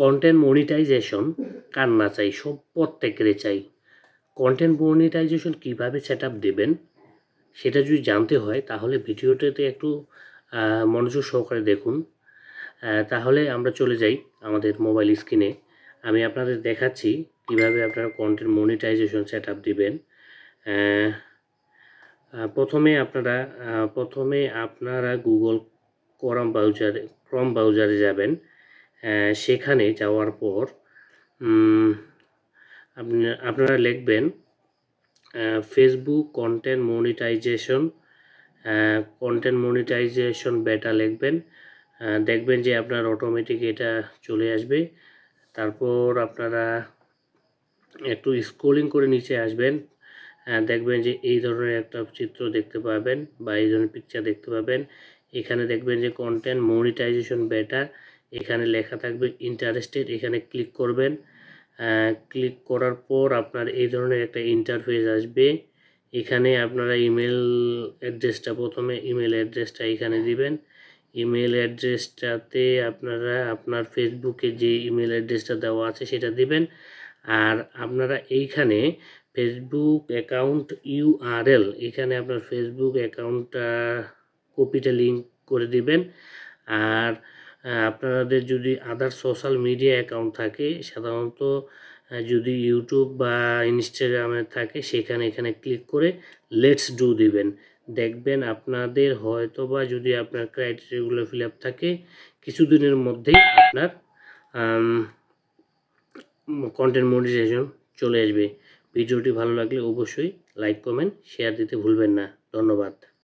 Content monetization কার না চাই, সব প্রত্যেকেরই চাই। কন্টেন্ট মনিটাইজেশন কীভাবে সেট আপ দেবেন, সেটা যদি জানতে হয়, তাহলে ভিডিওটাতে একটু মনোযোগ সহকারে দেখুন। তাহলে আমরা চলে যাই আমাদের মোবাইল স্ক্রিনে আমি আপনাদের দেখাচ্ছি কীভাবে আপনারা কন্টেন্ট মনিটাইজেশন সেট আপ দিবেন প্রথমে আপনারা প্রথমে আপনারা গুগল ক্রম ব্রাউজারে ক্রম ব্রাউজারে যাবেন। সেখানে যাওয়ার পর আপনারা লিখবেন Facebook content monetization content monetization beta লিখবেন দেখবেন যে আপনার অটোমেটিক এটা চলে আসবে। তারপর আপনারা একটু স্ক্রোলিং করে নিচে আসবেন দেখবেন যে এই ধরনের একটা চিত্র দেখতে পাবেন বা এই ধরনের পিকচার দেখতে পাবেন। এখানে দেখবেন যে কন্টেন্ট মনিটাইজেশন বেটা এখানে লেখা থাকবে ইন্টারেস্টেড এখানে ক্লিক করবেন। ক্লিক করার পর আপনার এই ধরনের একটা ইন্টারফেস আসবে। এখানে আপনারা ইমেল অ্যাড্রেসটা প্রথমে ইমেল অ্যাড্রেসটা এখানে দিবেন। ইমেল অ্যাড্রেসটাতে আপনারা আপনার ফেসবুকে যে ইমেল অ্যাড্রেসটা দেওয়া আছে সেটা দিবেন। আর আপনারা এইখানে ফেসবুক অ্যাকাউন্ট ইউআরএল এখানে আপনার ফেসবুক অ্যাকাউন্টটা কপিটা লিঙ্ক করে দিবেন। আর আপনাদের যদি আদার সোশ্যাল মিডিয়া অ্যাকাউন্ট থাকে, সাধারণত যদি ইউটিউব বা ইনস্টাগ্রামে থাকে, সেখানে, এখানে ক্লিক করে লেটস ডু দিবেন। দেখবেন আপনাদের হয়তো বা যদি আপনার ক্রাইটেরিয়াগুলো ফিল আপ থাকে, কিছুদিনের মধ্যেই আপনার কন্টেন্ট মনিটাইজেশন চলে আসবে। ভিডিওটি ভালো লাগলে অবশ্যই লাইক কমেন্ট শেয়ার দিতে ভুলবেন না। ধন্যবাদ।